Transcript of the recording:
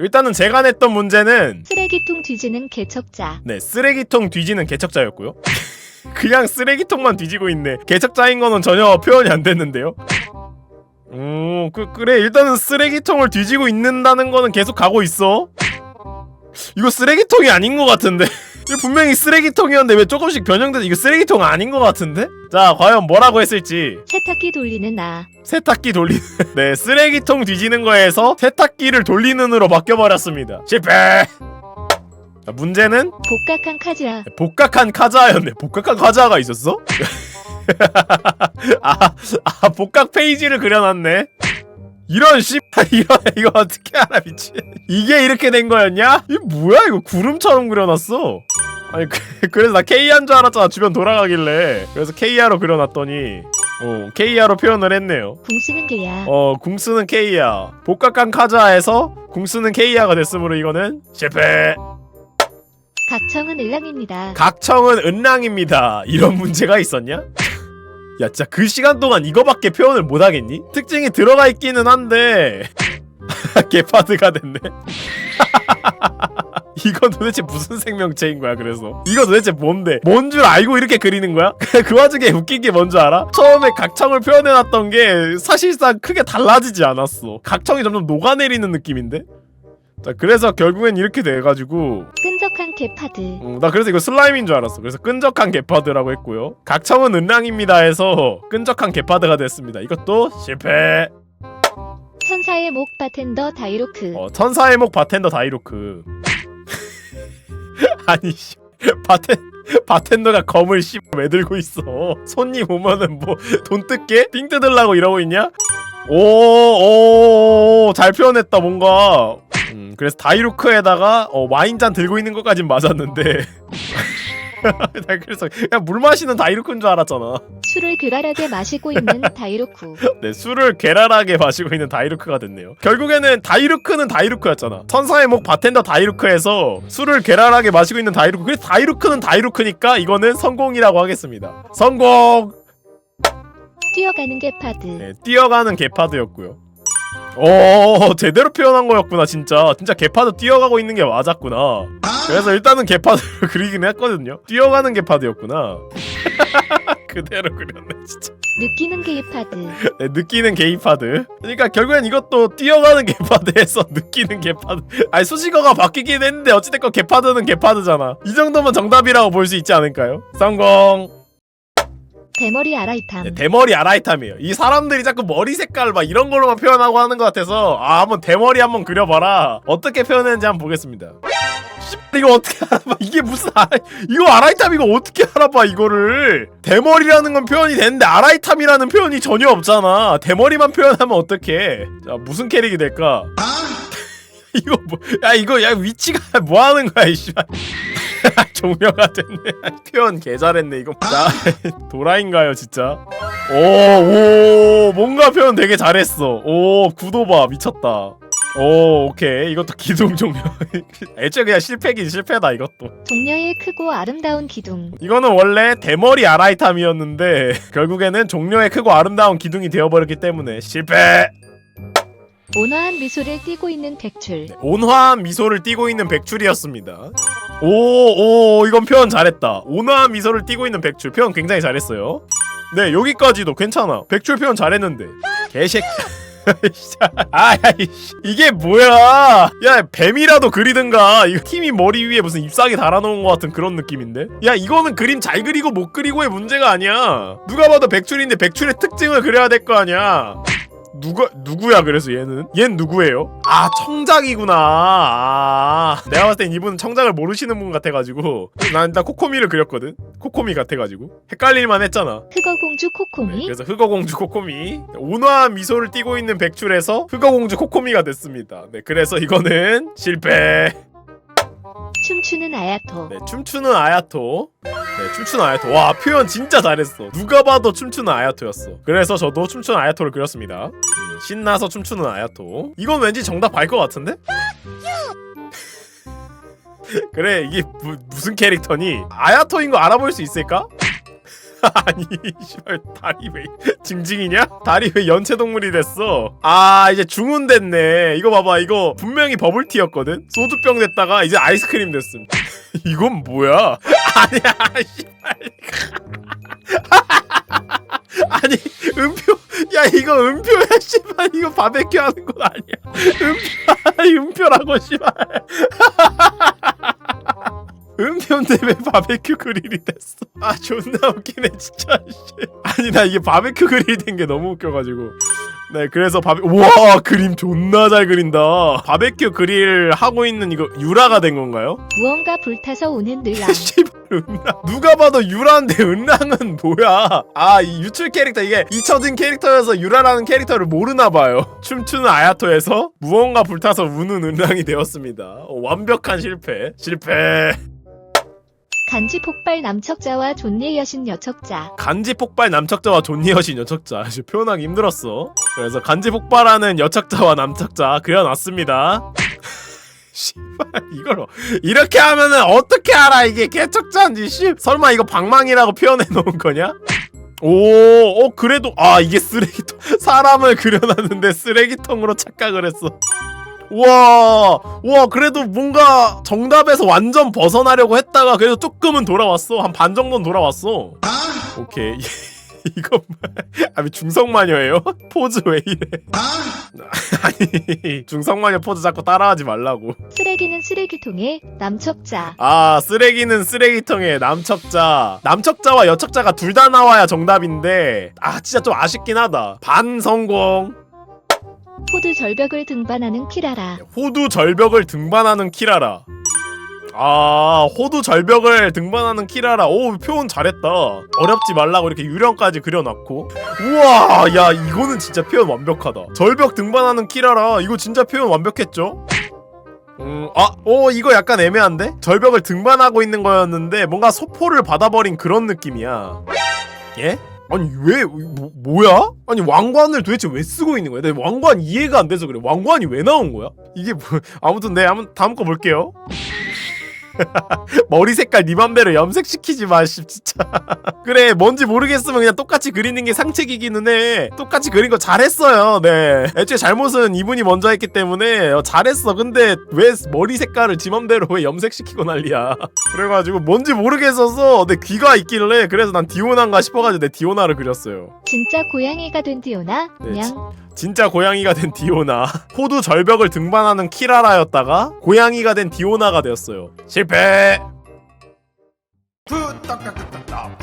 일단은 제가 냈던 문제는 쓰레기통 뒤지는 개척자. 네 쓰레기통 뒤지는 개척자였고요. 그냥 쓰레기통만 뒤지고 있네. 개척자인 거는 전혀 표현이 안 됐는데요. 오, 그, 그래. 일단은 쓰레기통을 뒤지고 있는다는 거는 계속 가고 있어. 이거 쓰레기통이 아닌 것 같은데. 이거 분명히 쓰레기통이었는데 왜 조금씩 변형돼서 이거 쓰레기통 아닌 것 같은데? 자, 과연 뭐라고 했을지. 세탁기 돌리는 나. 세탁기 돌리는 네 쓰레기통 뒤지는 거에서 세탁기를 돌리는으로 바뀌어버렸습니다 실패 자, 문제는 복각한 카즈아. 복각한 카자였네 복각한 카자가 있었어? 아, 아 복각 페이지를 그려놨네 이런 씨 이런 이거 어떻게 알아 미친 이게 이렇게 된 거였냐? 이 뭐야 이거 구름처럼 그려놨어 아니 그, 그래서 나 KR인 줄 알았잖아 주변 돌아가길래 그래서 KR로 그려놨더니 어 KR로 표현을 했네요 궁 쓰는 개야. 어, 궁수는 K야. 복각한 카자에서 궁수는 K야가 됐으므로 이거는 실패. 각청은 을랑입니다. 각청은 은랑입니다. 이런 문제가 있었냐? 야, 진짜 그 시간 동안 이거밖에 표현을 못 하겠니? 특징이 들어가 있기는 한데 개파드가 됐네. 이건 도대체 무슨 생명체인 거야 그래서 이거 도대체 뭔데 뭔 줄 알고 이렇게 그리는 거야? 그 와중에 웃긴 게 뭔 줄 알아? 처음에 각청을 표현해놨던 게 사실상 크게 달라지지 않았어 각청이 점점 녹아내리는 느낌인데? 자 그래서 결국엔 이렇게 돼가지고 끈적한 개파드. 어, 나 그래서 이거 슬라임인 줄 알았어 그래서 끈적한 개파드라고 했고요 각청은 은랑입니다 해서 끈적한 개파드가 됐습니다 이것도 실패 천사의 목 바텐더 다이로크. 어, 천사의 목 바텐더 다이로크. 아니 씨. 바텐 바텐더가 검을 씨왜 들고 있어? 손님 오면은 뭐 돈 뜯게 삥 뜯으려고 이러고 있냐? 오오잘 표현했다 뭔가. 음, 그래서 다이로크에다가 어, 와인잔 들고 있는 것까진 맞았는데. 나 그래서 그냥 물 마시는 다이로크인 줄 알았잖아. 술을 괴랄하게 마시고 있는 다이로쿠. 네, 술을 괴랄하게 마시고 있는 다이루크가 됐네요. 결국에는 다이루크는 다이루크였잖아. 천사의 목 바텐더 다이루크에서 술을 괴랄하게 마시고 있는 다이루크. 그래서 다이루크는 다이루크니까 이거는 성공이라고 하겠습니다. 성공! 뛰어가는 개파드. 네, 뛰어가는 개파드였고요. 오, 제대로 표현한 거였구나, 진짜. 진짜 개파드 뛰어가고 있는 게 맞았구나. 그래서 일단은 개파드를 그리긴 했거든요. 뛰어가는 개파드였구나. 그대로 그렸네, 진짜. 느끼는 개파드. 네, 느끼는 게이파드. 그러니까 결국엔 이것도 뛰어가는 게파드에서 느끼는 게파드. 아니 수식어가 바뀌긴 했는데 어찌됐건 게파드는 게파드잖아. 이 정도면 정답이라고 볼 수 있지 않을까요? 성공. 대머리 아라이탐. 네, 대머리 아라이탐이에요. 이 사람들이 자꾸 머리 색깔 막 이런 걸로만 표현하고 하는 것 같아서 아 한번 대머리 한번 그려봐라. 어떻게 표현했는지 한번 보겠습니다. 씨, 이거 어떻게 알아봐? 이게 무슨 아 이거 아라이탐 이거 어떻게 알아봐 이거를? 대머리라는 건 표현이 되는데 아라이탐이라는 표현이 전혀 없잖아. 대머리만 표현하면 어떡해? 자 무슨 캐릭이 될까? 이거 뭐? 야 이거 야 위치가 뭐 하는 거야 이씨발. 종료가 됐네. 표현 개 잘했네 이거. 자 도라인가요 진짜? 오, 오, 뭔가 표현 되게 잘했어. 오, 구도봐, 미쳤다. 오, 오케이. 이것도 기둥 종료. 애초에 그냥 실패긴 실패다, 이것도. 종려의 크고 아름다운 기둥. 이거는 원래 대머리 아라이탐이었는데, 결국에는 종료의 크고 아름다운 기둥이 되어버렸기 때문에 실패! 온화한 미소를 띠고 있는 백출. 온화한 미소를 띠고 있는 백출이었습니다. 오, 오, 이건 표현 잘했다. 온화한 미소를 띠고 있는 백출. 표현 굉장히 잘했어요. 네, 여기까지도 괜찮아. 백출 표현 잘했는데. 개새끼. 아 이씨. 이게 뭐야? 야 뱀이라도 그리든가. 이거 팀이 머리 위에 무슨 잎사귀 달아놓은 것 같은 그런 느낌인데? 야 이거는 그림 잘 그리고 못 그리고의 문제가 아니야. 누가 봐도 백출인데 백출의 특징을 그려야 될 거 아니야 누가 누구야 그래서 얘는? 얜 누구예요? 아 청작이구나. 아. 내가 봤을 땐 이분은 청작을 모르시는 분 같아가지고. 난 일단 코코미를 그렸거든. 코코미 같아가지고. 헷갈릴만 했잖아. 흑어공주 네, 코코미. 그래서 흑어공주 코코미. 온화한 미소를 띠고 있는 백출에서 흑어공주 코코미가 됐습니다. 네 그래서 이거는 실패 춤추는 아야토. 네 춤추는 아야토. 네 춤추는 아야토. 와 표현 진짜 잘했어. 누가 봐도 춤추는 아야토였어. 그래서 저도 춤추는 아야토를 그렸습니다. 음, 신나서 춤추는 아야토. 이건 왠지 정답 알 것 같은데? 그래 이게 무, 무슨 캐릭터니? 아야토인 거 알아볼 수 있을까? 아니 씨발 다리 왜 징징이냐? 다리 왜 연체 동물이 됐어? 아 이제 중운 됐네. 이거 봐봐 이거 분명히 버블티였거든. 소주병 됐다가 이제 아이스크림 됐음. 이건 뭐야? 아니야 씨발. 아니 음표 야 이거 음표야 씨발 이거 바베큐 하는 건 아니야. 음표 음표라고 씨발. 음표인데 왜 바베큐 그릴이 됐어? 아 존나 웃기네 진짜 씨. 아니 나 이게 바베큐 그릴 된게 너무 웃겨가지고 네 그래서 바베 우와 그림 존나 잘 그린다 바베큐 그릴 하고 있는 이거 유라가 된 건가요? 무언가 불타서 오는 늘랑. 씨발 은랑 누가 봐도 유라인데 은랑은 뭐야 아이 유출 캐릭터 이게 잊혀진 캐릭터여서 유라라는 캐릭터를 모르나 봐요 춤추는 아야토에서 무언가 불타서 우는 은랑이 되었습니다 어, 완벽한 실패 실패 간지 폭발 남척자와 존예 여신 여척자. 간지 폭발 남척자와 존니 여신 여척자 이제 표현하기 힘들었어 그래서 간지 폭발하는 여척자와 남척자 그려놨습니다 씨발 이걸 이렇게 하면은 어떻게 알아 이게 개척자인지 씨 설마 이거 방망이라고 표현해 놓은 거냐? 오, 어 그래도 아 이게 쓰레기통 사람을 그려놨는데 쓰레기통으로 착각을 했어. 와, 와 그래도 뭔가 정답에서 완전 벗어나려고 했다가 그래도 조금은 돌아왔어. 한 반 정도는 돌아왔어. 오케이. 이거 뭐야? 아니 중성마녀예요? 포즈 왜 이래? 아니 중성마녀 포즈 자꾸 따라하지 말라고. 쓰레기는 쓰레기통에 남척자. 아 쓰레기는 쓰레기통에 남척자 남척자와 여척자가 둘 다 나와야 정답인데 아 진짜 좀 아쉽긴 하다 반 성공 호두 절벽을 등반하는 키라라. 호두 절벽을 등반하는 키라라 아 호두 절벽을 등반하는 키라라 오 표현 잘했다 어렵지 말라고 이렇게 유령까지 그려놨고 우와 야 이거는 진짜 표현 완벽하다 절벽 등반하는 키라라 이거 진짜 표현 완벽했죠 음, 아, 오, 이거 약간 애매한데? 절벽을 등반하고 있는 거였는데, 뭔가 소포를 받아버린 그런 느낌이야. 예? 아니, 왜, 뭐, 뭐야? 아니, 왕관을 도대체 왜 쓰고 있는 거야? 내 왕관 이해가 안 돼서 그래. 왕관이 왜 나온 거야? 이게 뭐, 아무튼, 네, 한번 다음 거 볼게요. 머리 색깔 네 맘대로 염색시키지 마, 씨, 진짜. 그래, 뭔지 모르겠으면 그냥 똑같이 그리는 게 상책이기는 해. 똑같이 그린 거 잘했어요, 네. 애초에 잘못은 이분이 먼저 했기 때문에 어, 잘했어. 근데 왜 머리 색깔을 지 맘대로 왜 염색시키고 난리야. 그래가지고 뭔지 모르겠어서 내 귀가 있길래 그래서 난 디오나인가 싶어가지고 내 디오나를 그렸어요. 진짜 고양이가 된 디오나. 네, 냥. 진짜 고양이가 된 디오나. 호두 절벽을 등반하는 키라라였다가 고양이가 된 디오나가 되었어요. 실패! 후딱딱딱딱